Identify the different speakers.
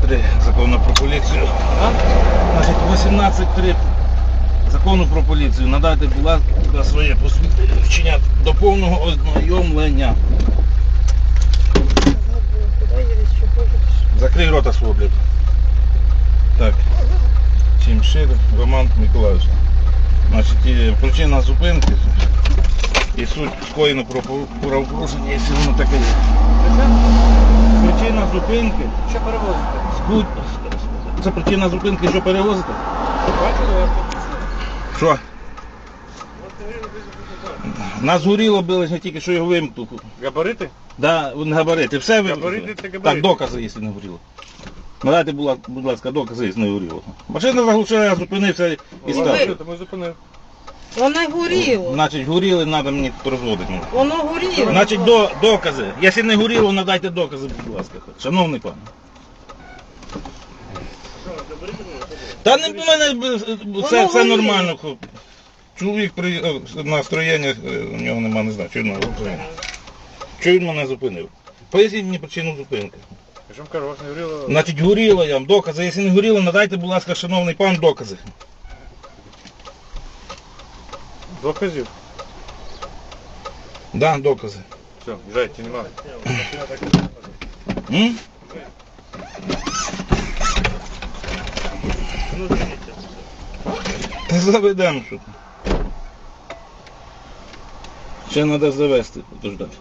Speaker 1: 18.3 закону про поліцію. А? Значить, 18.3 закону про поліцію. Надайте, будь ласка, своє посвідчення до повного ознайомлення. Закрий рота свого, блядь. Так. Чимшир Роман Миколаївич. Значить, причина зупинки і суть скоєно про правопорушення, якщо воно таке є. Причина зупинки.
Speaker 2: Що перевозите?
Speaker 1: Скут... Це причина зупинки, що перевозите?
Speaker 2: Бачили вас?
Speaker 1: Що? Нас горіло били, я тільки що його вимкнув.
Speaker 2: Габарити?
Speaker 1: Да, вон габарити. Все ви.
Speaker 2: Габарити це габарити.
Speaker 1: Так, докази, якщо не горіло. Надайте, будь ласка, будь ласка, докази, якщо не горіло. Машина заглушила, я зупинився і став.
Speaker 2: Ладно, Тому
Speaker 3: Воно горіло.
Speaker 1: Значить, горіли, треба мені тут розводити.
Speaker 3: Воно горіло.
Speaker 1: Значить, до, докази. Якщо не горіло, надайте докази, будь ласка. Шановний пан. Та не в мене е, все, все
Speaker 3: горіло.
Speaker 1: нормально, хлоп. Чоловік при е, настроєння, е, у нього нема, не знаю, чого він мене зупинив. Чого він мене зупинив? Поясніть мені причину зупинки.
Speaker 2: Я ж вам кажу, вас не горіло.
Speaker 1: Значить, горіло я вам докази. Якщо не горіло, надайте, будь ласка, шановний пан, докази.
Speaker 2: Доказів?
Speaker 1: Да, докази.
Speaker 2: Все, бежайте, не надо.
Speaker 1: М? Та заведемо що там. Ще треба завести, подождати.